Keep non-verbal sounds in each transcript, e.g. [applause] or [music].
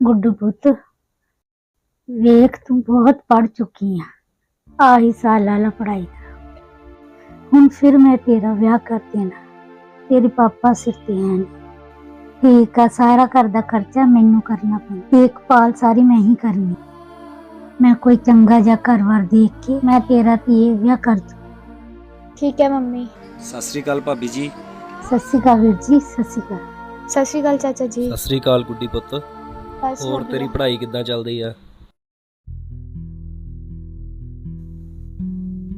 ਗੁੱਡੂ ਪੁੱਤ ਵੇਖ ਤੂੰ ਬਹੁਤ ਪੜ ਚੁੱਕੀ ਆ ਆਹੀ ਸਾਲ ਵਾਲਾ ਪੜਾਈ ਦਾ ਹੁਣ ਫਿਰ ਮੈਂ ਤੇਰਾ ਵਿਆਹ ਕਰ ਦੇਣਾ ਤੇਰੇ ਪਾਪਾ ਸਿਰ ਤੇ ਹਨ ਠੀਕ ਆ ਸਾਰਾ ਘਰ ਦਾ ਖਰਚਾ ਮੈਨੂੰ ਕਰਨਾ ਪੈਂਦਾ ਦੇਖਭਾਲ ਸਾਰੀ ਮੈਂ ਹੀ ਕਰਨੀ। ਮੈਂ ਕੋਈ ਚੰਗਾ ਜਿਹਾ ਘਰ-ਬਾਰ ਦੇਖ ਕੇ ਮੈਂ ਤੇਰਾ ਧੀਏ ਵਿਆਹ ਕਰ ਦੂੰ ਠੀਕ ਹੈ ਮੰਮੀ। ਸਤਿ ਸ੍ਰੀ ਅਕਾਲ ਭਾਬੀ ਜੀ। ਸਤਿ ਸ਼੍ਰੀ ਅਕਾਲ ਵੀਰ ਜੀ ਸਤਿ ਸ਼੍ਰੀ ਅਕਾਲ। ਸਤਿ ਸ਼੍ਰੀ ਅਕਾਲ ਚਾਚਾ ਜੀ। ਸਤਿ ਸ੍ਰੀ ਅਕਾਲ ਗੁੱਡੀ ਪੁੱਤ। ਬਸ ਹੋਰ ਵਧੀਆ। ਤੇਰੀ ਪੜ੍ਹਾਈ ਕਿੱਦਾਂ ਚੱਲਦੀ ਆ?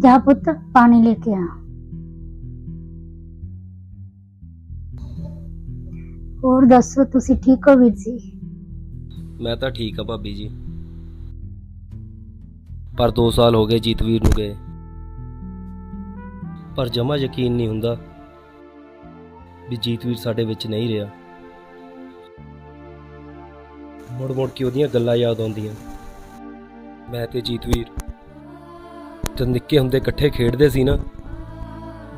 ਜਾ ਪੁੱਤ ਪਾਣੀ ਲੈ ਕੇ ਆ। ਹੋਰ ਦੱਸੋ, ਤੁਸੀਂ ਠੀਕ ਹੋ ਵੀਰ ਜੀ? ਮੈਂ ਤਾਂ ਠੀਕ ਆ ਭਾਬੀ ਜੀ। ਪਰ 2 ਸਾਲ ਹੋ ਗਏ ਜੀਤਵੀਰ ਨੂੰ ਗਏ। ਪਰ ਜਮਾ ਯਕੀਨ ਨਹੀਂ ਹੁੰਦਾ ਵੀ ਜੀਤਵੀਰ ਸਾਡੇ ਵਿੱਚ ਨਹੀਂ ਰਿਹਾ। ਮੁੜ ਮੁੜ ਕੇ ਉਹਦੀਆਂ ਗੱਲਾਂ ਯਾਦ ਆਉਂਦੀਆਂ। ਮੈਂ ਤੇ ਜੀਤਵੀਰ ਜਦ ਨਿੱਕੇ ਹੁੰਦੇ ਇਕੱਠੇ ਖੇਡਦੇ ਸੀ ਨਾ,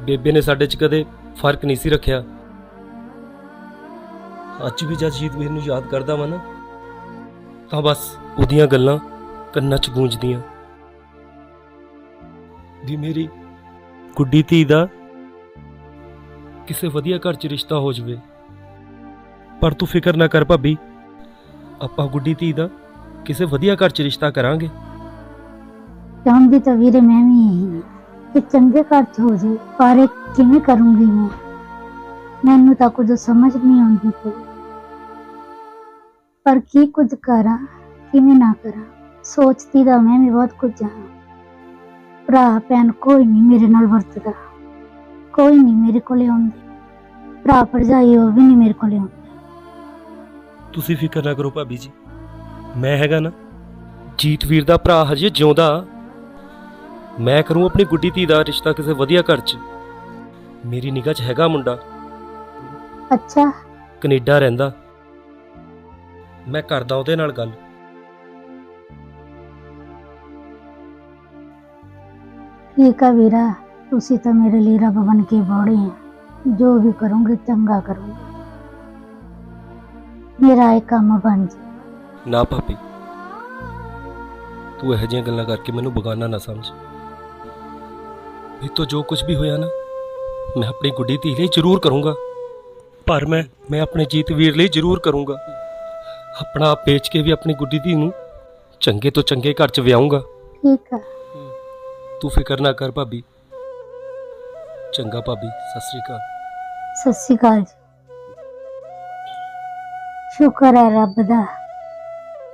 ਬੇਬੇ ਨੇ ਸਾਡੇ 'ਚ ਕਦੇ ਫ਼ਰਕ ਨਹੀਂ ਸੀ ਰੱਖਿਆ। ਅੱਜ ਵੀ ਜਦ ਜੀਤਵੀਰ ਨੂੰ ਯਾਦ ਕਰਦਾ ਵਾਂ ਨਾ, ਤਾਂ ਬਸ ਉਹਦੀਆਂ ਗੱਲਾਂ ਕੰਨਾਂ 'ਚ ਗੂੰਜਦੀਆਂ। ਵੀ ਮੇਰੀ ਗੁੱਡੀ ਧੀ ਦਾ ਕਿਸੇ ਵਧੀਆ ਘਰ 'ਚ ਰਿਸ਼ਤਾ ਹੋ ਜਵੇ। ਪਰ ਤੂੰ ਫਿਕਰ ਨਾ ਕਰ ਭਾਬੀ, ਆਪਾਂ ਗੁੱਡੀ ਧੀ ਦਾ ਕਿਸੇ ਵਧੀਆ ਘਰ 'ਚ ਰਿਸ਼ਤਾ ਕਰਾਂਗੇ। ਚਾਹੁੰਦੀ ਤਾਂ ਵੀਰੇ ਮੈਂ ਵੀ ਇਹੀ ਕਿ ਚੰਗੇ ਘਰ ਚ ਹੋ ਜਾਏ, ਪਰ ਇਹ ਕਿਵੇਂ ਕਰੂੰਗੀ ਮੈਂ? ਮੈਨੂੰ ਤਾਂ ਕੁਝ ਸਮਝ ਨਹੀਂ ਆਉਂਦੀ ਪਈ। ਪਰ ਕੀ ਕੁਝ ਕਰਾਂ ਕਿਵੇਂ ਨਾ ਕਰਾਂ ਸੋਚਦੀ ਤਾਂ ਮੈਂ ਵੀ ਬਹੁਤ ਕੁਝ ਹਾਂ। ਭਰਾ ਭੈਣ ਕੋਈ ਨਹੀਂ ਮੇਰੇ ਨਾਲ ਵਰਤਦਾ ਕੋਈ ਨਹੀਂ ਮੇਰੇ ਕੋਲੇ ਆਉਂਦੇ। ਭਰਾ ਭਰਜਾਈ ਉਹ ਵੀ ਨਹੀਂ ਮੇਰੇ ਕੋਲੇ ਆਉਂਦੇ। ਤੁਸੀਂ ਫਿਕਰ ਨਾ ਕਰੋ ਭਾਬੀ ਜੀ ਮੈਂ ਹੈਗਾ ਨਾ ਜੀਤਵੀਰ ਦਾ ਭਰਾ ਹਜੇ ਜਿਉਂਦਾ। ਮੈਂ ਕਰੂੰ ਆਪਣੀ ਗੁੱਡੀ ਧੀ ਦਾ ਰਿਸ਼ਤਾ ਕਿਸੇ ਵਧੀਆ ਘਰ 'ਚ। ਮੇਰੀ ਨਿਗਾਹ 'ਚ ਹੈਗਾ ਮੁੰਡਾ। ਅੱਛਾ। ਕੈਨੇਡਾ ਰਹਿੰਦਾ। ਮੈਂ ਕਰਦਾ ਉਹਦੇ ਨਾਲ ਗੱਲ। ਠੀਕ ਆ ਵੀਰਾ ਤੁਸੀਂ ਤਾਂ ਮੇਰੇ ਲਈ ਰੱਬ ਬਣ ਕੇ ਬੋੜੇ ਆ। ਜੋ ਵੀ ਕਰੋਗੇ ਚੰਗਾ ਕਰੋਗੇ। ਮੇਰਾ ਇਹ ਕੰਮ ਬਣ ਜੇ। ਨਾ ਭਾਬੀ ਤੂੰ ਇਹੋ ਜਿਹੀਆਂ ਗੱਲਾਂ ਕਰਕੇ ਮੈਨੂੰ ਬਗਾਨਾ ਨਾ ਸਮਝ। ਇਹ ਤੋਂ ਜੋ ਕੁਝ ਵੀ ਹੋਇਆ ਨਾ ਮੈਂ ਆਪਣੀ ਗੁੱਡੀ ਧੀ ਲਈ ਜ਼ਰੂਰ ਕਰੂੰਗਾ। ਪਰ ਮੈਂ ਮੈਂ ਆਪਣੇ ਜੀਤ ਵੀਰ ਲਈ ਜ਼ਰੂਰ ਕਰੂੰਗਾ। ਆਪਣਾ ਆਪ ਵੇਚ ਕੇ ਵੀ ਆਪਣੀ ਗੁੱਡੀ ਧੀ ਨੂੰ ਚੰਗੇ ਤੋਂ ਚੰਗੇ ਘਰ 'ਚ ਵਿਆਹੂੰਗਾ। ਠੀਕ ਆ। ਤੂੰ ਫਿਕਰ ਨਾ ਕਰ ਭਾਬੀ। ਚੰਗਾ ਭਾਬੀ ਸਤਿ ਸ੍ਰੀ ਅਕਾਲ। ਸਤਿ ਸ਼੍ਰੀ ਅਕਾਲ ਜੀ। ਸ਼ੁਕਰ ਹੈ ਰੱਬ ਦਾ।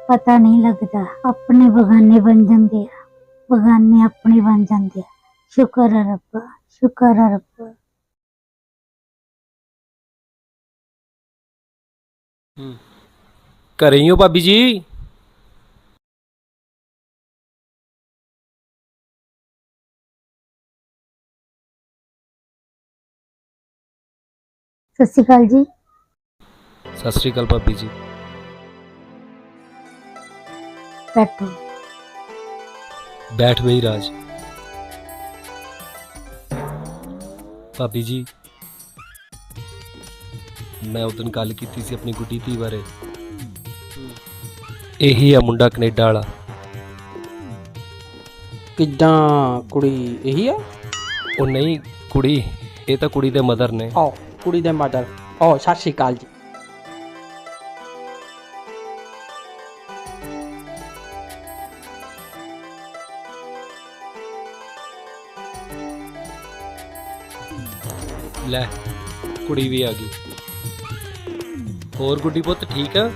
ਪਤਾ ਨਹੀਂ ਲੱਗਦਾ ਆਪਣੇ ਬਗਾਨੇ ਬਣ ਜਾਂਦੇ ਆ। ਬਗਾਨੇ ਆਪਣੇ ਬਣ ਜਾਂਦੇ ਆ। ਸ਼ੁਕਰ ਹੈ ਰੱਬਾ ਸ਼ੁਕਰ ਹੈ ਰੱਬਾ। ਘਰੇ ਹੀ ਹੋ ਭਾਬੀ ਜੀ ਸਤਿ ਸ਼੍ਰੀ ਅਕਾਲ ਜੀ ਸਤਿ ਸ੍ਰੀ ਅਕਾਲ ਭਾਬੀ ਜੀ ਬੈਠੋ ਬੈਠ ਬਈ ਰਾਜ ਭਾਬੀ ਜੀ ਮੈਂ ਉਦੋਂ ਗੱਲ ਕੀਤੀ ਸੀ ਆਪਣੀ ਗੁੱਡੀ ਧੀ ਬਾਰੇ ਇਹੀ ਆ ਮੁੰਡਾ ਕੈਨੇਡਾ ਵਾਲਾ। ਕਿੱਦਾਂ ਕੁੜੀ ਇਹੀ ਆ? ਉਹ ਨਹੀਂ ਕੁੜੀ ਇਹ ਤਾਂ ਕੁੜੀ ਦੇ ਮਦਰ ਨੇ। ਓ ਕੁੜੀ ਦੇ ਮਦਰ। ਓ ਸਤਿ ਸ਼੍ਰੀ ਅਕਾਲ ਜੀ। ਲੈ ਕੁੜੀ ਵੀ ਆ ਗਈ। ਹੋਰ ਗੁੱਡੀ ਪੁੱਤ ਠੀਕ ਆ?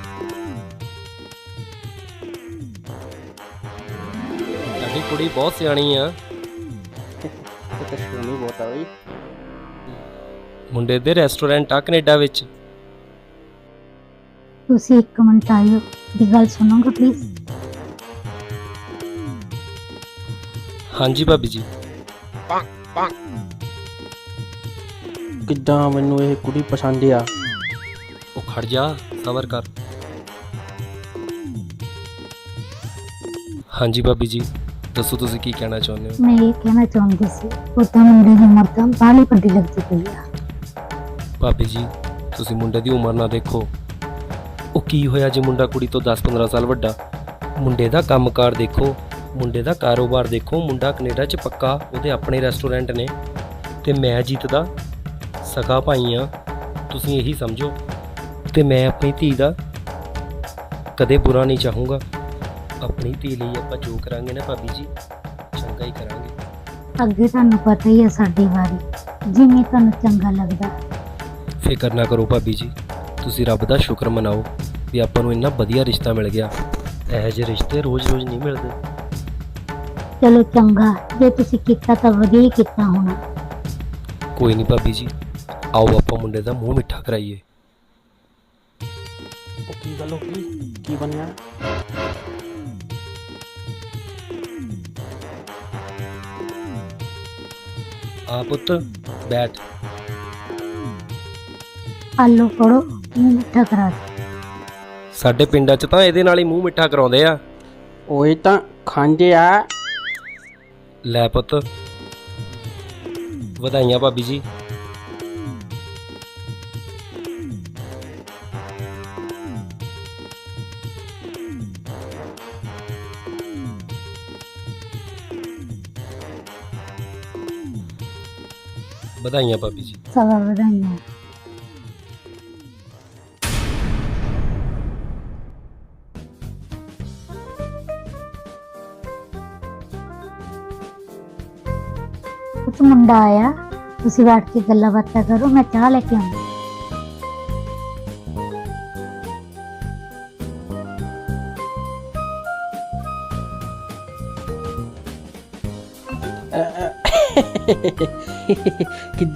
ਸਾਡੀ ਕੁੜੀ ਬਹੁਤ ਸਿਆਣੀ ਆ। ਤਾਂ ਸੋਨੀ ਬਹੁਤ ਆ ਬਈ। ਮੁੰਡੇ ਦੇ ਰੈਸਟੋਰੈਂਟ ਆ ਕੈਨੇਡਾ ਵਿੱਚ। ਤੁਸੀਂ ਇੱਕ ਮਿੰਟ ਆਇਓ ਦੀ ਗੱਲ ਸੁਣੋਗੇ ਪਲੀਜ਼ ਹਾਂਜੀ ਭਾਬੀ ਜੀ। ਕਿੱਦਾਂ ਮੈਨੂੰ ਇਹ ਕੁੜੀ ਪਸੰਦ ਆ? ਉਹ ਖੜ ਜਾ ਸਬਰ ਕਰ। ਹਾਂਜੀ ਭਾਬੀ ਜੀ। ਦੱਸੋ ਤੁਸੀਂ ਕੀ ਕਹਿਣਾ ਚਾਹੁੰਦੇ ਹੋ? ਮੈਂ ਇਹ ਕਹਿਣਾ ਚਾਹੁੰਦੀ ਸੀ ਉਹ ਤਾਂ ਮੁੰਡੇ ਦੀ ਉਮਰ ਤਾਂ ਬਾਹਲੀ ਵੱਡੀ ਲੱਗਦੀ ਪਈ ਆ। ਭਾਬੀ ਜੀ ਤੁਸੀਂ ਮੁੰਡੇ ਦੀ ਉਮਰ ਨਾ ਦੇਖੋ। ਉਹ ਕੀ ਹੋਇਆ ਜੇ ਮੁੰਡਾ ਕੁੜੀ ਤੋਂ 10-15 ਸਾਲ ਵੱਡਾ? ਮੁੰਡੇ ਦਾ ਕੰਮਕਾਰ ਦੇਖੋ ਮੁੰਡੇ ਦਾ ਕਾਰੋਬਾਰ ਦੇਖੋ ਮੁੰਡਾ ਕੈਨੇਡਾ 'ਚ ਪੱਕਾ ਉਹਦੇ ਆਪਣੇ ਰੈਸਟੋਰੈਂਟ ਨੇ। ਤੇ ਮੈਂ ਜੀਤ ਦਾ ਸਗਾ ਭਾਈ ਆ ਤੁਸੀਂ ਇਹੀ ਸਮਝੋ। ਤੇ ਮੈਂ ਆਪਣੀ ਧੀ ਦਾ ਕਦੇ ਬੁਰਾ ਨਹੀਂ ਚਾਹੂੰਗਾ। ਆਪਣੀ ਧੀ ਲਈ ਆਪਾਂ ਜੋ ਕਰਾਂਗੇ ਨਾ ਭਾਬੀ ਜੀ ਚੰਗਾ ਹੀ ਕਰਾਂਗੇ। ਅੱਗੇ ਤੁਹਾਨੂੰ ਪਤਾ ਹੀ ਹੈ ਸਾਡੀ ਵਾਰੀ ਜਿਵੇਂ ਤੁਹਾਨੂੰ ਚੰਗਾ ਲੱਗਦਾ। ਫਿਕਰ ਨਾ ਕਰੋ ਭਾਬੀ ਜੀ ਤੁਸੀਂ ਰੱਬ ਦਾ ਸ਼ੁਕਰ ਮਨਾਓ ਵੀ ਆਪਾਂ ਨੂੰ ਇੰਨਾ ਵਧੀਆ ਰਿਸ਼ਤਾ ਮਿਲ ਗਿਆ। ਇਹੋ ਜਿਹੇ ਰਿਸ਼ਤੇ ਰੋਜ਼-ਰੋਜ਼ ਨਹੀਂ ਮਿਲਦੇ। ਚਲੋ ਚੰਗਾ ਜੇ ਤੁਸੀਂ ਕੀਤਾ ਤਾਂ ਵਧੀਆ ਹੀ ਕੀਤਾ ਹੋਣਾ। ਕੋਈ ਨਹੀਂ ਭਾਬੀ ਜੀ ਆਓ ਆਪਾਂ ਮੁੰਡੇ ਦਾ ਮੂੰਹ ਮਿੱਠਾ ਕਰਾਈਏ। ਉਹ ਕੀ ਗੱਲ ਹੋ ਗਈ? ਕੀ ਬਣਿਆ? ਆ ਪੁੱਤ ਬੈਠ। ਆਲੂ ਫੜੋ ਮੂੰਹ ਮਿੱਠਾ ਕਰਾ ਦਿਓ। ਸਾਡੇ ਪਿੰਡਾਂ 'ਚ ਤਾਂ ਇਹਦੇ ਨਾਲ ਹੀ ਮੂੰਹ ਮਿੱਠਾ ਕਰਾਉਂਦੇ ਆ। ਓਏ ਤਾਂ ਖਾਂਦੇ ਆ। ਲੈ ਪੁੱਤ। ਵਧਾਈਆਂ ਭਾਬੀ ਜੀ। ਵਧਾਈਆਂ ਭਾਬੀ ਜੀ ਸਵਾ ਵਧਾਈਆਂ ਉਸ ਮੁੰਡਾ ਆਇਆ ਤੁਸੀਂ ਬੈਠ ਕੇ ਗੱਲਾਂ ਬਾਤਾਂ ਕਰੋ ਮੈਂ ਚਾਹ ਲੈ ਕੇ ਆਉਂਦੀ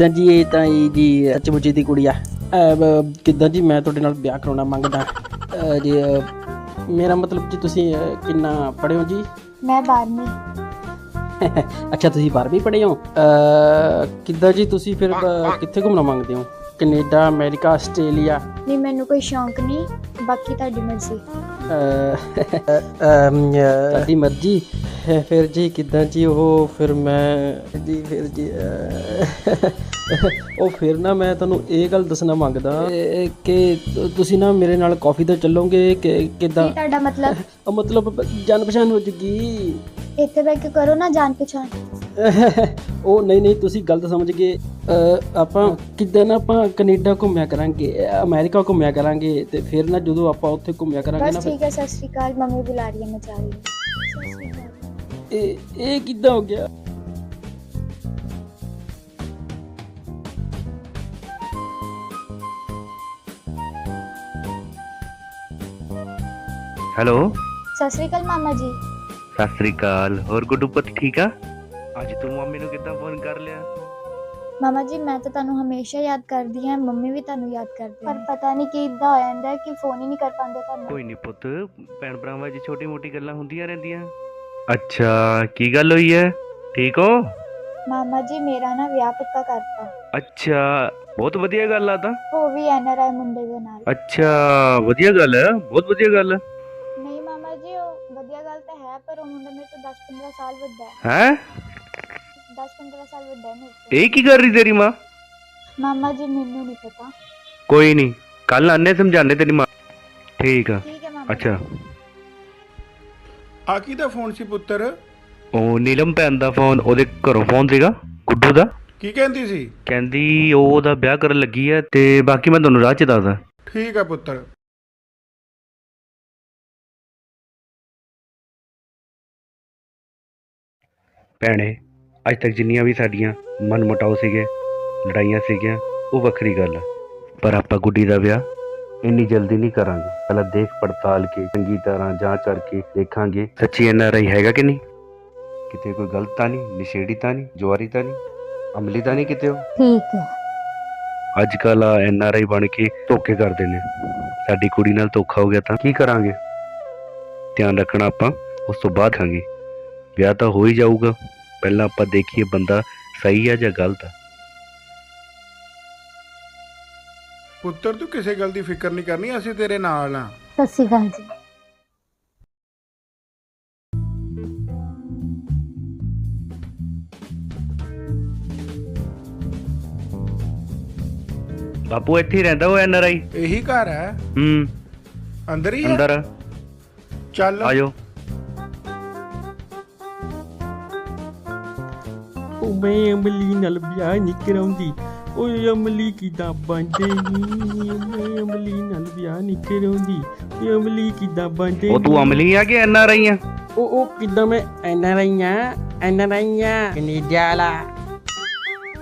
ਕਿੱਦਾਂ ਜੀ ਇਹ ਤਾਂ ਇਹ ਜੀ ਅਚਮੁਚੀ ਦੀ ਕੁੜੀ ਆ? ਕਿੱਦਾਂ ਜੀ ਮੈਂ ਤੁਹਾਡੇ ਨਾਲ ਵਿਆਹ ਕਰਾਉਣਾ ਮੰਗਦਾ? ਜੀ ਮੇਰਾ ਮਤਲਬ ਜੀ ਤੁਸੀਂ ਕਿੰਨਾ ਪੜ੍ਹੇ ਹੋ ਜੀ? ਮੈਂ 12ਵੀਂ [laughs] ਅੱਛਾ ਤੁਸੀਂ 12ਵੀਂ ਪੜ੍ਹੇ ਹੋ? ਕਿੱਦਾਂ ਜੀ ਤੁਸੀਂ ਫਿਰ ਕਿੱਥੇ ਘੁੰਮਣਾ ਮੰਗਦੇ ਹੋ? Canada America Australia? ਨਹੀਂ ਮੈਨੂੰ ਕੋਈ ਸ਼ੌਂਕ ਨਹੀਂ ਬਾਕੀ ਤੁਹਾਡੀ ਮਰਜ਼ੀ। ਤੁਹਾਡੀ ਮਰਜ਼ੀ। ਫਿਰ ਜੀ ਕਿੱਦਾਂ ਜੀ ਉਹ ਫਿਰ ਮੈਂ ਜੀ ਫਿਰ ਜੀ ਉਹ ਫਿਰ ਨਾ ਮੈਂ ਤੁਹਾਨੂੰ ਇਹ ਗੱਲ ਦੱਸਣਾ ਮੰਗਦਾ ਇਹ- ਕਿ ਤੁਸੀਂ ਨਾ ਮੇਰੇ ਨਾਲ ਕਾਫੀ ਤੇ ਚੱਲੋਗੇ ਕਿ ਕਿੱਦਾਂ? ਕੀ ਤੁਹਾਡਾ ਮਤਲਬ? ਉਹ ਮਤਲਬ ਜਾਣ ਪਛਾਣ ਹੋ ਜੂਗੀ ਇੱਥੇ ਬੈ ਕੇ ਕਰੋ ਨਾ ਜਾਣ ਪਛਾਣ। ਉਹ ਨਹੀਂ ਨਹੀਂ ਤੁਸੀਂ ਗਲਤ ਸਮਝ ਗਏ। ਅਹ, ਆਪਾਂ ਕਿੱਦਾਂ ਨਾ ਆਪਾਂ ਕੈਨੇਡਾ ਘੁੰਮਿਆ ਕਰਾਂਗੇ ਅਮਰੀਕਾ ਘੁੰਮਿਆ ਕਰਾਂਗੇ ਤੇ ਫਿਰ ਨਾ ਜਦੋਂ ਆਪਾਂ ਉੱਥੇ ਘੁੰਮਿਆ ਕਰਾਂਗੇ ਨਾ ਬਸ ਫਿਰ ਠੀਕ ਹੈ ਸਤਿ ਸ਼੍ਰੀ ਅਕਾਲ ਮੰਮੀ ਬੁਲਾ ਰਹੀ ਹੈ ਮੈਂ ਜਾ ਰਹੀ ਹਾਂ। ਸਤਿ ਸ਼੍ਰੀ ਅਕਾਲ। ਇਹ ਇਹ ਕਿੱਦਾਂ ਹੋ ਗਿਆ? ਹੈਲੋ। ਸਤਿ ਸ਼੍ਰੀ ਅਕਾਲ ਮਾਮਾ ਜੀ। ਸਤਿ ਸ੍ਰੀ ਅਕਾਲ। ਹੋਰ ਗੁੱਡੂ ਪੁੱਤ ਠੀਕ ਆ? ਅੱਜ ਤੂੰ ਮੰਮੀ ਨੂੰ ਕਿੱਦਾਂ ਫੋਨ ਕਰ ਲਿਆ? ਮਾਮਾ ਜੀ ਮੈਂ ਤਾਂ ਤੁਹਾਨੂੰ ਹਮੇਸ਼ਾ ਯਾਦ ਕਰਦੀ ਹਾਂ ਮੰਮੀ ਵੀ ਤੁਹਾਨੂੰ ਯਾਦ ਕਰਦੇ ਪਰ ਪਤਾ ਨਹੀਂ ਕੀ ਇਦਾਂ ਹੋ ਜਾਂਦਾ ਹੈ ਕਿ ਫੋਨ ਹੀ ਨਹੀਂ ਕਰ ਪਾਉਂਦੇ ਤੁਹਾਨੂੰ। ਕੋਈ ਨਹੀਂ ਪੁੱਤ ਭੈਣ ਭਰਾਵਾਂ 'ਚ ਛੋਟੀ ਮੋਟੀ ਗੱਲਾਂ ਹੁੰਦੀਆਂ ਰਹਿੰਦੀਆਂ। ਅੱਛਾ ਕੀ ਗੱਲ ਹੋਈ ਹੈ? ਠੀਕ ਹੋ? ਮਾਮਾ ਜੀ ਮੇਰਾ ਨਾ ਵਿਆਹ ਪੱਕਾ ਕਰਤਾ। ਅੱਛਾ ਬਹੁਤ ਵਧੀਆ ਗੱਲ ਆ ਤਾਂ। ਉਹ ਵੀ ਐਨਆਰਆਈ ਮੁੰਡੇ ਦੇ ਨਾਲ। ਅੱਛਾ ਵਧੀਆ ਗੱਲ ਹੈ ਬਹੁਤ ਵਧੀਆ ਗੱਲ। ਉਹ ਵਧੀਆ ਗੱਲ ਤਾਂ ਹੈ ਪਰ ਉਹ ਮੁੰਡਾ ਮੇਰੇ ਤੋਂ 10-15 ਸਾਲ ਵੱਡਾ ਹੈ। ਹੈ? 10-15 ਸਾਲ ਵੱਡਾ ਹੈ ਮੇਰੇ ਤੋਂ। ਇਹ ਕੀ ਕਰ ਰਹੀ ਤੇਰੀ ਮਾਂ? ਮਾਮਾ ਜੀ ਮੈਨੂੰ ਨਹੀਂ ਪਤਾ। ਕੋਈ ਨਹੀਂ ਕੱਲ ਆਨੇ ਸਮਝਾਣੇ ਤੇਰੀ ਮਾਂ। ਠੀਕ ਆ। ਠੀਕ ਹੈ ਮਾਮਾ ਜੀ। ਅੱਛਾ। ਆ ਕਿਹਦਾ ਫੋਨ ਸੀ ਪੁੱਤਰ? ਉਹ ਨੀਲਮ ਭੈਣ ਦਾ ਫੋਨ ਉਹਦੇ ਘਰੋਂ ਫੋਨ ਸੀਗਾ ਗੁੱਡੂ ਦਾ। ਕੀ ਕਹਿੰਦੀ ਸੀ? ਕਹਿੰਦੀ ਉਹ ਉਹਦਾ ਵਿਆਹ ਕਰਨ ਲੱਗੀ ਹੈ ਤੇ ਬਾਕੀ ਮੈਂ ਤੁਹਾਨੂੰ ਰਾਹ 'ਚ ਦੱਸਦਾ। ਠੀਕ ਆ ਪੁੱਤਰ। ਭੈਣੇ ਅੱਜ ਤੱਕ ਜਿੰਨੀਆਂ ਵੀ ਸਾਡੀਆਂ ਮਨਮੁਟਾਓ ਸੀਗੇ ਲੜਾਈਆਂ ਸੀਗੀਆਂ ਉਹ ਵੱਖਰੀ ਗੱਲ ਆ। ਪਰ ਆਪਾਂ ਗੁੱਡੀ ਦਾ ਵਿਆਹ ਇੰਨੀ ਜਲਦੀ ਨਹੀਂ ਕਰਾਂਗੇ। ਪਹਿਲਾਂ ਦੇਖ ਪੜਤਾਲ ਕੇ ਚੰਗੀ ਤਰ੍ਹਾਂ ਜਾਂਚ ਕਰਕੇ ਦੇਖਾਂਗੇ। ਸੱਚੀ ਐਨ ਆਰ ਆਈ ਹੈਗਾ ਕਿ ਨਹੀਂ? ਕਿਤੇ ਕੋਈ ਗਲਤ ਤਾਂ ਨਹੀਂ ਨਸ਼ੇੜੀ ਤਾਂ ਨਹੀਂ ਜੁਆਰੀ ਤਾਂ ਨਹੀਂ ਅਮਲੀ ਤਾਂ ਨਹੀਂ ਕਿਤੇ ਉਹ? ਠੀਕ ਹੈ ਅੱਜ ਕੱਲ ਆ ਐਨ ਆਰ ਆਈ ਬਣ ਕੇ ਧੋਖੇ ਕਰਦੇ ਨੇ। ਸਾਡੀ ਕੁੜੀ ਨਾਲ ਧੋਖਾ ਹੋ ਗਿਆ ਤਾਂ ਕੀ ਕਰਾਂਗੇ? ਧਿਆਨ ਰੱਖਣਾ ਆਪਾਂ ਉਸ ਤੋਂ ਬਾਅਦ ਖਾਂਗੇ। ਵਿਆਹ ਤਾਂ ਹੋ ਹੀ ਜਾਊਗਾ। ਪਹਿਲਾਂ ਆਪਾਂ ਦੇਖੀਏ ਬੰਦਾ ਸਹੀ ਆ ਜਾਂ ਗਲਤ ਆ। ਪੁੱਤਰ ਤੂੰ ਕਿਸੇ ਗੱਲ ਦੀ ਫਿਕਰ ਨਹੀਂ ਕਰਨੀ ਅਸੀਂ ਤੇਰੇ ਨਾਲ ਆ। ਸਤਿ ਸ਼੍ਰੀ ਅਕਾਲ ਜੀ। ਬਾਪੂ ਇੱਥੇ ਹੀ ਰਹਿੰਦਾ ਉਹ ਐਨ ਆਰ ਆਈ? ਇਹੀ ਘਰ ਹੈ? ਹੂੰ। ਅੰਦਰ ਹੀ ਹੈ? ਅੰਦਰ ਚੱਲ। ਆਜੋ। ਮੈਂ ਅਮਲੀ ਨਾਲ ਵਿਆਹ ਨਹੀਂ ਕਰਾਉਂਦੀ। ਓਏ ਅਮਲੀ ਕਿਦਾਂ ਬੰਦੇ ਨੀ? ਮੈਂ ਅਮਲੀ ਨਾਲ ਵਿਆਹ ਨਹੀਂ ਕਰਾਉਂਦੀ। ਓਏ ਅਮਲੀ ਕਿਦਾਂ ਬੰਦੇ ਉਹ ਤੂੰ ਅਮਲੀ ਆ ਕਿ ਐਨ ਆਰ ਆਈ ਆ? ਉਹ ਉਹ ਕਿਦਾਂ ਮੈਂ ਐਨਾ ਰਹੀਆਂ ਐਨਾ ਰਹੀਆਂ ਕੈਨੇਡਾ ਵਾਲਾ।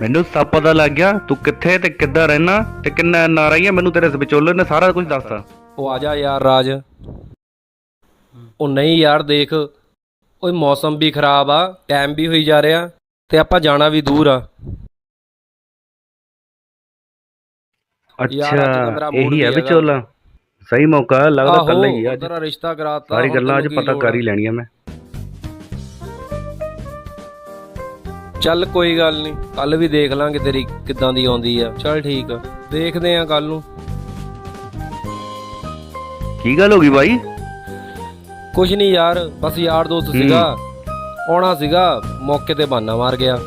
ਮੈਨੂੰ ਸਭ ਪਤਾ ਲੱਗ ਗਿਆ ਤੂੰ ਕਿੱਥੇ ਤੇ ਕਿੱਦਾਂ ਰਹਿਣਾ ਤੇ ਕਿੰਨਾ ਐਨ ਆਰ ਆਈ ਆ? ਮੈਨੂੰ ਤੇਰੇ ਵਿਚੋਲੇ ਨੇ ਸਾਰਾ ਕੁਝ ਦੱਸਤਾ। ਉਹ ਆ ਜਾ ਯਾਰ ਰਾਜ। ਉਹ ਨਹੀਂ ਯਾਰ ਦੇਖ ਓਏ ਮੌਸਮ ਵੀ ਖਰਾਬ ਆ ਟਾਈਮ ਵੀ ਹੋਈ ਜਾ ਰਿਹਾ। ਤੇ ਆਪਾਂ ਜਾਣਾ ਵੀ ਦੂਰ ਆ। ਯਾਰ, ਅੱਜ ਤਾਂ ਮੇਰਾ ਅੱਛਾ mood ਇਹੀ ਹੈ ਵੀ ਹੈਗਾ। ਵਿਚੋਲਾ ਸਹੀ ਮੌਕਾ ਲੱਗਦਾ ਕੱਲ ਹੀ ਆ ਅੱਜ। ਤੇਰਾ ਰਿਸ਼ਤਾ ਕਰਾਤਾ ਸਾਰੀ ਹੁਣ ਗੱਲਾਂ ਅੱਜ ਤੈਨੂੰ ਕੀ ਪਤਾ ਲੋੜ ਕਰ ਹੀ? ਲੈਣੀਆਂ ਮੈਂ। ਚੱਲ ਕੋਈ ਗੱਲ ਨਹੀਂ ਕੱਲ ਵੀ ਦੇਖ ਲਾਂਗੇ ਤੇਰੀ ਕਿੱਦਾਂ ਦੀ ਆਉਂਦੀ ਆ। ਚੱਲ ਠੀਕ ਆ ਦੇਖਦੇ ਆ ਕੱਲ ਨੂੰ। ਕੀ ਗੱਲ ਹੋ ਗਈ ਬਾਈ? ਕੁਝ ਨਹੀਂ ਯਾਰ ਬਸ ਯਾਰ ਦੋਸਤ ਸੀਗਾ। ਆਉਣਾ ਸੀਗਾ ਮੌਕੇ ਤੇ ਬਾਨਾ ਮਾਰ ਗਿਆ।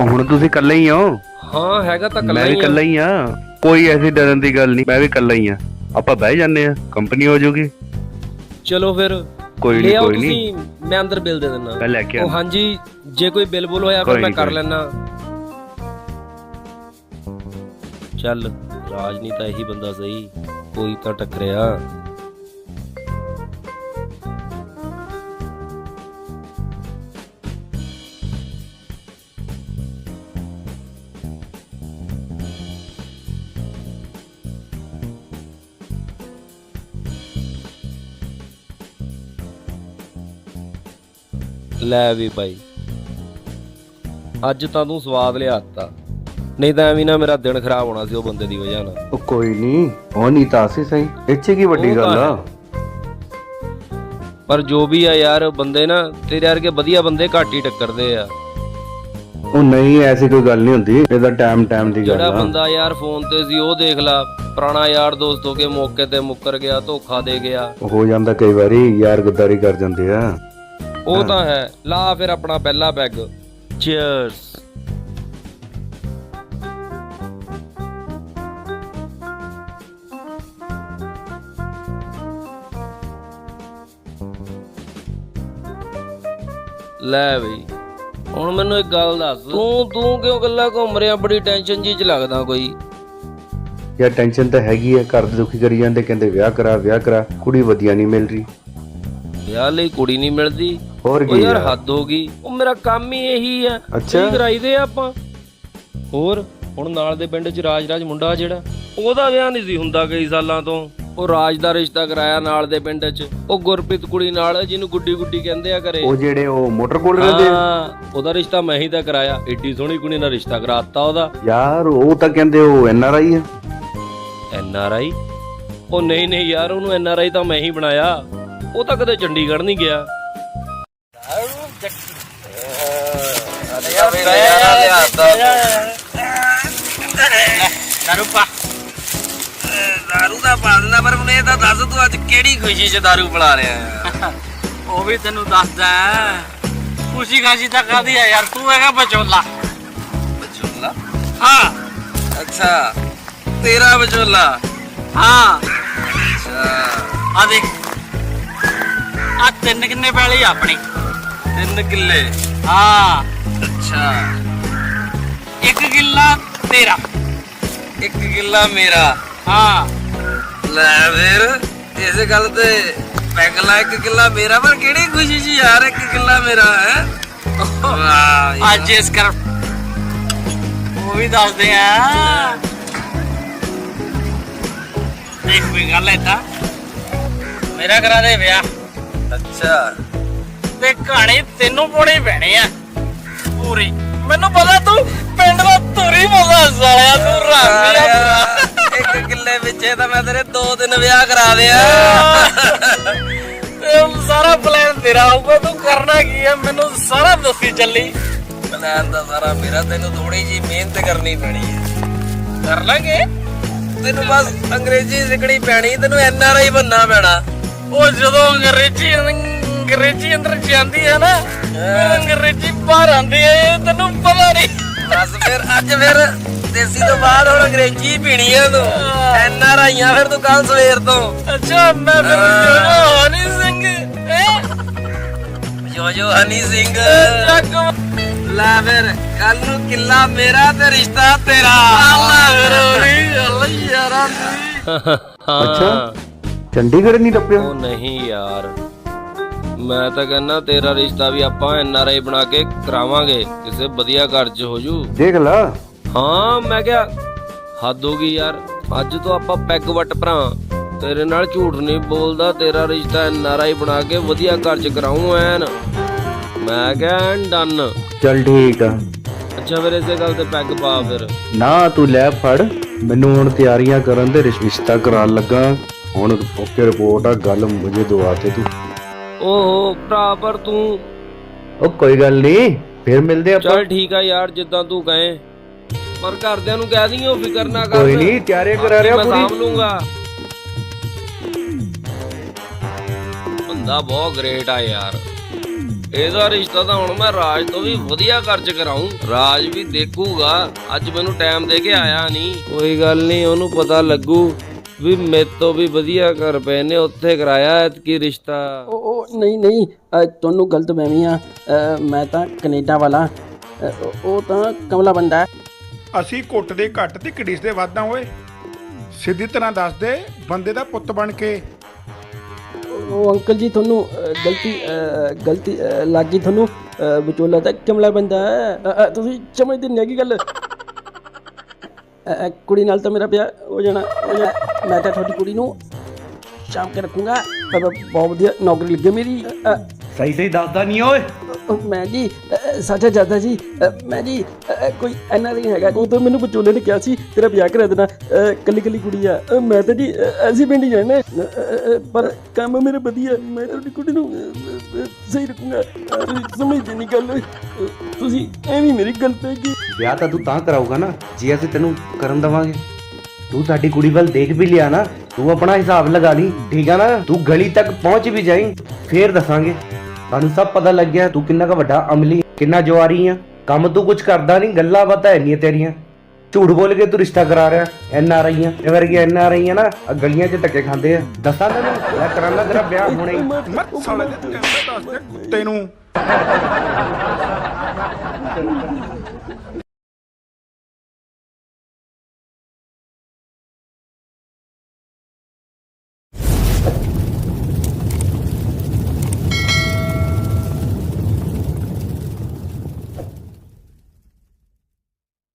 ਹੁਣ ਤੁਸੀਂ ਇਕੱਲੇ ਹੀ ਹੋ? ਹਾਂ ਹੈਗਾ ਤਾਂ ਮੈਂ ਕੱਲਾ ਵੀ ਹੀ ਆ। ਇਕੱਲਾ ਹੀ ਆ। ਕੋਈ ਐਸੀ ਡਰਨ ਦੀ ਗੱਲ ਨਹੀਂ ਮੈਂ ਵੀ ਇਕੱਲਾ ਹੀ ਆ। ਆਪਾਂ ਬਹਿ ਜਾਂਦੇ ਆ ਕੰਪਨੀ ਹੋ ਜਾਊਗੀ ਚਲੋ ਫਿਰ ਕੋਈ ਲੈ ਨਹੀਂ ਆਓ ਕੋਈ ਨਹੀਂ ਤੁਸੀਂ ਮੈਂ ਅੰਦਰ ਬਿੱਲ ਦੇ ਦਿੰਦਾ। ਲੈ ਕੇ ਉਹ ਆਉਂਦਾ ਹਾਂਜੀ ਜੇ ਕੋਈ ਬਿੱਲ ਬੁਲ ਹੋਇਆ ਫਿਰ ਕੋਈ ਮੈਂ ਕਰ ਕੋਈ। ਲੈਣਾ ਚੱਲ ਰਾਜ ਨਹੀਂ ਤਾਂ ਇਹੀ ਬੰਦਾ ਸਹੀ। ਕੋਈ ਤਾਂ ਟੱਕਰਿਆ। ਲੈ ਵੀ ਭਾਈ ਅੱਜ ਤਾਂ ਤੂੰ ਸਵਾਦ ਲਿਆਤਾ ਨਹੀਂ ਤਾਂ ਐਵੇਂ ਨਾ ਮੇਰਾ ਦਿਨ ਖਰਾਬ ਹੋਣਾ ਸੀ ਉਹ ਬੰਦੇ ਦੀ ਵਜ੍ਹਾ ਨਾਲ। ਉਹ ਕੋਈ ਨਹੀਂ ਉਹ ਨਹੀਂ ਤਾਂ ਅਸੀਂ ਸਹੀ। ਇੱਥੇ ਕੀ ਵੱਡੀ ਗੱਲ ਆ? ਪਰ ਜੋ ਵੀ ਆ ਯਾਰ ਬੰਦੇ ਨਾ ਤੇਰੇ ਵਰਗੇ ਵਧੀਆ ਬੰਦੇ ਘੱਟ ਹੀ ਟੱਕਰਦੇ ਆ। ਉਹ ਨਹੀਂ ਐਸੀ ਕੋਈ ਗੱਲ ਨਹੀਂ ਹੁੰਦੀ। ਇਹਦਾ ਟਾਈਮ ਟਾਈਮ ਦੀ ਗੱਲ ਜਿਹੜਾ ਆ ਬੰਦਾ ਯਾਰ ਫੋਨ ਤੇ ਸੀ ਉਹ ਦੇਖ ਲਾ। ਪੁਰਾਣਾ ਯਾਰ ਦੋਸਤ ਹੋ ਕੇ ਮੌਕੇ ਤੇ ਮੁੱਕਰ ਗਿਆ ਧੋਖਾ ਦੇ ਗਿਆ। ਹੋ ਜਾਂਦਾ ਕਈ ਵਾਰੀ ਯਾਰ ਗੱਦਾਰੀ ਕਰ ਜਾਂਦੇ ਆ। ਉਹ ਤਾਂ ਹੈ। ਲਾ ਫਿਰ ਆਪਣਾ ਪਹਿਲਾ ਪੈਗ ਚੀਅਰਸ ਲੈ ਬਈ। ਹੁਣ ਮੈਨੂੰ ਇੱਕ ਗੱਲ ਦੱਸ। ਤੂੰ ਤੂੰ ਕਿਉਂ ਗੱਲਾਂ ਘੁੰਮ ਰਿਹਾ? ਬੜੀ ਟੈਨਸ਼ਨ ਜੀ ਚ ਲੱਗਦਾ ਕੋਈ। ਯਾਰ ਟੈਨਸ਼ਨ ਤਾਂ ਹੈਗੀ ਆ। ਘਰ ਦੇ ਦੁਖੀ ਕਰੀ ਜਾਂਦੇ। ਕਹਿੰਦੇ ਵਿਆਹ ਕਰਾ ਵਿਆਹ ਕਰਾ। ਕੁੜੀ ਵਧੀਆ ਨਹੀਂ ਮਿਲ ਰਹੀ। ਵਿਆਹ ਲਈ ਕੁੜੀ ਨਹੀਂ ਮਿਲਦੀ। ਹੋਰ ਕੀ ਯਾਰ ਹੱਦ ਹੋ ਗਈ। ਉਹ ਮੇਰਾ ਕੰਮ ਹੀ ਇਹੀ ਆ। ਅੱਛਾ। ਕਰਾਈਦੇ ਆ ਆਪਾਂ? ਹੋਰ ਹੁਣ ਨਾਲ ਦੇ ਪਿੰਡ 'ਚ ਰਾਜ ਰਾਜ ਮੁੰਡਾ ਜਿਹੜਾ ਉਹਦਾ ਵਿਆਹ ਨਹੀਂ ਸੀ ਹੁੰਦਾ ਕਈ ਸਾਲਾਂ ਤੋਂ। ਉਹ ਰਾਜ ਦਾ ਰਿਸ਼ਤਾ ਕਰਾਇਆ ਨਾਲ ਦੇ ਪਿੰਡ 'ਚ। ਉਹ ਗੁਰਪ੍ਰੀਤ ਕੁੜੀ ਨਾਲ ਜਿਹਨੂੰ ਗੁੱਡੀ ਗੁੱਡੀ ਕਹਿੰਦੇ ਆ ਘਰੇ। ਉਹ ਜਿਹੜੇ ਉਹ ਮੋਟਰ ਕੋਲ ਰਹਿੰਦੇ ਆ? ਹਾਂ ਉਹਦਾ ਰਿਸ਼ਤਾ ਮੈਂ ਹੀ ਤਾਂ ਕਰਾਇਆ। ਏਡੀ ਸੋਹਣੀ ਕੁੜੀ ਨਾਲ ਰਿਸ਼ਤਾ ਕਰਾਤਾ ਉਹਦਾ। ਯਾਰ ਉਹ ਤਾਂ ਕਹਿੰਦੇ ਉਹ ਐਨ ਆਰ ਆਈ ਆ। N R I? ਉਹ ਨਹੀਂ ਨਹੀਂ ਯਾਰ ਉਹਨੂੰ ਐਨ ਆਰ ਆਈ ਤਾਂ ਮੈਂ ਹੀ ਬਣਾਇਆ। ਉਹ ਤਾਂ ਕਦੇ ਚੰਡੀਗੜ੍ਹ ਨਹੀਂ ਗਿਆ। ਦਾਰੂ ਪਾ। ਦਾਰੂ ਦਾ ਬਾਦਲਾ ਪਰ ਉਹਨੇ ਤਾਂ ਦੱਸ ਤੂੰ ਅੱਜ ਕਿਹੜੀ ਖੁਸ਼ੀ 'ਚ ਦਾਰੂ ਪਿਲਾ ਰਿਹਾ [laughs] ਉਹ ਵੀ ਤੈਨੂੰ ਦੱਸਦਾ ਖੁਸ਼ੀ ਖਾਸੀ ਤਾਂ ਕਾਦੀ ਆ ਯਾਰ ਤੂੰ ਹੈਗਾ ਬਚੋਲਾ ਬਚੋਲਾ ਹਾਂ। ਅੱਛਾ ਤੇਰਾ ਬਚੋਲਾ ਹਾਂ। ਅੱਛਾ। ਆ ਦੇਖ। ਆ ਤਿੰਨ ਕਿੰਨੇ ਪੈਲੀ ਆਪਣੀ? ਤਿੰਨ ਕਿੱਲੇ? ਹਾਂ। ਅੱਛਾ। ਇੱਕ ਕਿੱਲਾ ਤੇਰਾ। ਇੱਕ ਕਿੱਲਾ ਮੇਰਾ। ਹਾਂ। ਲੈ ਫਿਰ ਇਸੇ ਗੱਲ ਤੇ ਪੈਗ ਲਾ ਇੱਕ ਕਿੱਲਾ ਮੇਰਾ ਪਰ ਕਿਹੜੀ ਖੁਸ਼ੀ ਜੀ ਯਾਰ ਇੱਕ ਕਿੱਲਾ ਮੇਰਾ ਹੈ? ਵਾਹ। ਯਾਰ। ਅੱਜ ਇਸ ਕਰ ਉਹ ਵੀ ਦੱਸਦੇ ਆ। ਦੇਖ ਵੀ ਗੱਲ ਹੈ ਤਾਂ ਮੇਰਾ ਕਰਾ ਦੇ ਵਿਆਹ। ਅੱਛਾ। ਤੇ ਕਹਾਣੀ ਤੈਨੂੰ ਪਾਉਣੀ ਪੈਣੀ ਆ। ਪੂਰੀ। ਮੈਨੂੰ ਪਤਾ ਤੂੰ ਪਿੰਡ ਦਾ ਧੂਰੀ ਬੋਲਦਾ ਸਾਲਿਆ ਤੂੰ ਰਾਮੀ ਆ ਇੱਕ ਕਿੱਲੇ ਵਿੱਚ ਤਾਂ ਮੈਂ ਤੇਰੇ ਦੋ ਦਿਨ ਵਿਆਹ ਕਰਾ ਦਿਆਂ। ਤੇ ਸਾਰਾ ਪਲਾਨ ਤੇਰਾ ਹੋਊਗਾ ਤੂੰ ਕਰਨਾ ਕੀ ਆ? ਮੈਨੂੰ ਸਾਰਾ ਦੱਸੀ ਚੱਲੀ। ਪਲਾਨ ਤਾਂ ਸਾਰਾ ਮੇਰਾ ਤੈਨੂੰ ਥੋੜੀ ਜੀ ਮਿਹਨਤ ਕਰਨੀ ਪੈਣੀ ਹੈ ਕਰ ਲਾਂਗੇ। ਤੈਨੂੰ ਬਸ ਅੰਗਰੇਜ਼ੀ ਸਿੱਖਣੀ ਪੈਣੀ ਤੈਨੂੰ ਐਨ ਆਰ ਆਈ ਬੰਨਾ ਪੈਣਾ। ਉਹ ਜਦੋਂ ਅੰਗਰੇਜ਼ੀ ਅੰਗਰੇਜ਼ੀ ਅੰਦਰ ਜਾਂਦੀ ਹੈ ਨਾ ਫਿਰ ਅੰਗਰੇਜ਼ੀ ਬਾਹਰ ਆਉਂਦੀ ਹੈ ਤੈਨੂੰ ਪਤਾ ਨਹੀਂ। ਬਸ ਫਿਰ ਅੱਜ ਫਿਰ ਦੇਸੀ ਤੋਂ ਬਾਅਦ ਹੁਣ ਅੰਗਰੇਜ਼ੀ ਪੀਣੀ ਆ ਤੂੰ। ਐਨ ਆਰ ਆਈਆਂ ਫਿਰ ਤੂੰ ਕੱਲ ਸਵੇਰ ਤੋਂ। ਅੱਛਾ ਮੈਂ ਫਿਰ ਹਨੀ ਸਿੰਘ ਹੈਂ? ਜੋ ਜੋ ਹਨੀ ਸਿੰਘ ਲੈ ਫਿਰ ਕੱਲ ਨੂੰ ਕਿੱਲਾ ਮੇਰਾ ਤੇ ਰਿਸ਼ਤਾ ਤੇਰਾ। ਅੱਛਾ। ਚੰਡੀਗੜ੍ਹ ਨਹੀਂ ਟੱਪਿਆ? ਉਹ ਨਹੀਂ ਯਾਰ। ਮੈਂ ਤਾਂ ਕਹਿੰਦਾ ਤੇਰਾ ਰਿਸ਼ਤਾ ਵੀ ਆਪਾਂ ਐਨ ਆਰ ਆਈ ਬਣਾ ਕੇ ਕਰਾਵਾਂਗੇ। ਕਿਸੇ ਵਧੀਆ ਘਰ 'ਚ ਹੋ ਜੂ। ਦੇਖ ਲਾ। ਹਾਂ ਮੈਂ ਕਿਹਾ ਹੱਦ ਹੋ ਗਈ ਯਾਰ। ਅੱਜ ਤੋਂ ਆਪਾਂ ਪੈਗ ਵੱਟ ਭਰਾ। ਤੇਰੇ ਨਾਲ ਝੂਠ ਨਹੀਂ ਬੋਲਦਾ ਤੇਰਾ ਰਿਸ਼ਤਾ ਐਨ ਆਰ ਆਈ ਬਣਾ ਕੇ ਵਧੀਆ ਘਰ 'ਚ ਕਰਾਉਂ ਐਨ। ਮੈਂ ਕਿਹਾ ਐਨ ਡਨ। ਚੱਲ ਠੀਕ ਆ। ਅੱਛਾ ਫਿਰ ਇਸੇ ਗੱਲ ਤੇ ਪੈਗ ਪਾ ਫਿਰ। ਨਾ ਤੂੰ ਲੈ ਫੜ। ਮੈਨੂੰ ਹੁਣ ਤਿਆਰੀਆਂ ਕਰਨ ਤੇ ਰਿਸ਼ਤਾ ਕਰਾਉਣ ਲੱਗਾ। ਹੁਣ ਓਕੇ ਰਿਪੋਰਟ ਆ ਗੱਲ ਮੁਝੇ ਦਵਾ ਤੇ ਤੂੰ। ਓਹੋ ਭਰਾ ਪਰ ਤੂੰ ਉਹ ਕੋਈ ਗੱਲ ਨਹੀਂ ਫਿਰ ਮਿਲਦੇ ਆਪਾਂ। ਚੱਲ ਠੀਕ ਆ ਯਾਰ ਜਿੱਦਾਂ ਤੂੰ ਕਹੇ। ਪਰ ਘਰਦਿਆਂ ਨੂੰ ਕਹਿ ਦਈਓ ਫਿਕਰ ਨਾ ਕਰ। ਕੋਈ ਨਹੀਂ ਤਿਆਰੀਆਂ ਕਰਾ ਰਿਹਾ ਮੈਂ ਸਾਂਭ ਪੂਰੀ ਲੂੰਗਾ। ਬੰਦਾ ਬਹੁਤ ਗ੍ਰੇਟ ਆ ਯਾਰ। ਇਹਦਾ ਰਿਸ਼ਤਾ ਤਾਂ ਹੁਣ ਮੈਂ ਰਾਜ ਤੋਂ ਵੀ ਵਧੀਆ ਖਰਚ ਕਰਾਉਂ ਰਾਜ ਵੀ ਦੇਖੂਗਾ। ਅੱਜ ਮੈਨੂੰ ਟਾਈਮ ਦੇ ਕੇ ਆਇਆ ਨਹੀਂ। ਕੋਈ ਗੱਲ ਨਹੀਂ ਉਹਨੂੰ ਪਤਾ ਲੱਗੂ। ਵੀ ਮੇਰੇ ਤੋਂ ਵੀ ਵਧੀਆ ਘਰ ਪਏ ਨੇ ਉੱਥੇ ਕਰਾਇਆ ਕੀ ਰਿਸ਼ਤਾ। ਉਹ ਉਹ ਨਹੀਂ ਨਹੀਂ ਅ, ਤੁਹਾਨੂੰ ਗਲਤ ਫਹਿਮੀ ਆ। ਅ, ਮੈਂ ਤਾਂ ਕੈਨੇਡਾ ਵਾਲਾ। ਅ, ਉਹ- ਉਹ ਤਾਂ ਕਮਲਾ ਬੰਦਾ ਹੈ। ਅਸੀਂ ਕੁੱਟਦੇ ਘੱਟ ਤੇ ਘੜੀਸਦੇ ਵਾਧਾ ਓਏ? ਸਿੱਧੀ ਤਰ੍ਹਾਂ ਦੱਸ ਦੇ ਬੰਦੇ ਦਾ ਪੁੱਤ ਬਣ ਕੇ। ਉਹ ਅੰਕਲ ਜੀ ਤੁਹਾਨੂੰ ਅ, ਗਲਤੀ ਅ, ਗਲਤੀ ਅ, ਲੱਗੀ ਤੁਹਾਨੂੰ। ਅ, ਵਿਚੋਲਾ ਤਾਂ ਕਮਲਾ ਬੰਦਾ ਹੈ। ਅ, ਅ, ਤੁਸੀਂ ਸਮਝਦੇ ਨਹੀਂ ਹੈਗੀ ਗੱਲ। ਕੁੜੀ ਨਾਲ ਤਾਂ ਮੇਰਾ ਵਿਆਹ ਹੋ ਜਾਣਾ ਮੈਂ ਤਾਂ ਤੁਹਾਡੀ ਕੁੜੀ ਨੂੰ ਸ਼ਾਮ ਕੇ ਰੱਖੂੰਗਾ। ਬ- ਬਹੁਤ ਵਧੀਆ ਨੌਕਰੀ ਲੱਗੇ ਮੇਰੀ। ਸਹੀ ਸਹੀ ਦੱਸਦਾ ਨਹੀਂ ਓਏ। ਉਹ ਮੈਂ ਜੀ ਅ, ਸੱਚਾ ਜ਼ਿਆਦਾ ਜੀ ਅ, ਮੈਂ ਜੀ ਅ, ਕੋਈ ਐਨਾ ਨਹੀਂ ਹੈਗਾ। ਉਹ ਤਾਂ ਮੈਨੂੰ ਵਿਚੋਲੇ ਨੇ ਕਿਹਾ ਸੀ ਤੇਰਾ ਵਿਆਹ ਕਰਾ ਦੇਣਾ। ਅ, ਕੱਲੀ ਕੱਲੀ ਕੁੜੀ ਆ। ਅ, ਮੈਂ ਤਾਂ ਜੀ ਅ, ਐਸੀ ਪਿੰਡ ਹੀ ਜਾਣਾ ਅ, ਅ, ਅ, ਪਰ ਕੰਮ ਮੇਰਾ ਵਧੀਆ ਮੈਂ ਤੁਹਾਡੀ ਕੁੜੀ ਨੂੰ ਅ, ਅ, ਸਹੀ ਰੱਖੂੰਗਾ। ਅ, ਤੁਸੀਂ ਸਮਝਦੇ ਨਹੀਂ ਗੱਲ। ਅ, ਤੁਸੀਂ ਐਵੇਂ ਮੇਰੀ ਗੱਲ ਪੈ ਗਈ। ਵਿਆਹ ਤਾਂ ਤੂੰ ਤਾਂ ਕਰਾਊਗਾ ਨਾ। ਜੇ ਅਸੀਂ ਤੈਨੂੰ ਕਰਨ ਦਵਾਂਗੇ। ਤੂੰ ਸਾਡੀ ਕੁੜੀ ਵੱਲ ਦੇਖ ਵੀ ਲਿਆ ਨਾ। ਤੂੰ ਆਪਣਾ ਹਿਸਾਬ ਲਗਾ ਲਈ। ਠੀਕ ਆ ਨਾ? ਤੂੰ ਗਲੀ ਤੱਕ ਪਹੁੰਚ ਵੀ ਜਾਈਂ। ਫੇਰ ਦੱਸਾਂਗੇ। ਸਾਨੂੰ ਸਭ ਪਤਾ ਲੱਗ ਤੂੰ ਕਿੰਨਾ ਕੁ ਵੱਡਾ ਅਮਲੀ, ਕਿੰਨਾ ਜਵਾਰੀ ਆ। ਕੰਮ ਤੂੰ ਕੁਝ ਕਰਦਾ ਨਹੀਂ, ਗੱਲਾਂ ਬਾਤਾਂ ਇੰਨੀਆਂ ਤੇਰੀਆਂ। ਝੂਠ ਬੋਲ ਕੇ ਤੂੰ ਰਿਸ਼ਤਾ ਕਰਾ ਰਿਹਾ, ਐਨ ਆਰ ਆਈਆਂ। ਇਹ ਵਰਗੀ ਐਨ ਆਰ ਆਈਆਂ ਨਾ, ਆਹ ਗਲੀਆਂ 'ਚ ਧੱਕੇ ਖਾਂਦੇ ਆ। ਦੱਸਾਂ ਤੈਨੂੰ, ਮੈਂ ਕਰਾਂਗਾ ਤੇਰਾ ਵਿਆਹ ਹੁਣੇ। ਹੀ ਮਰ ਸਾਲੇ ਦੇ ਤੈਨੂੰ ਦੱਸ ਦੇ ਕੁੱਤੇ ਨੂੰ।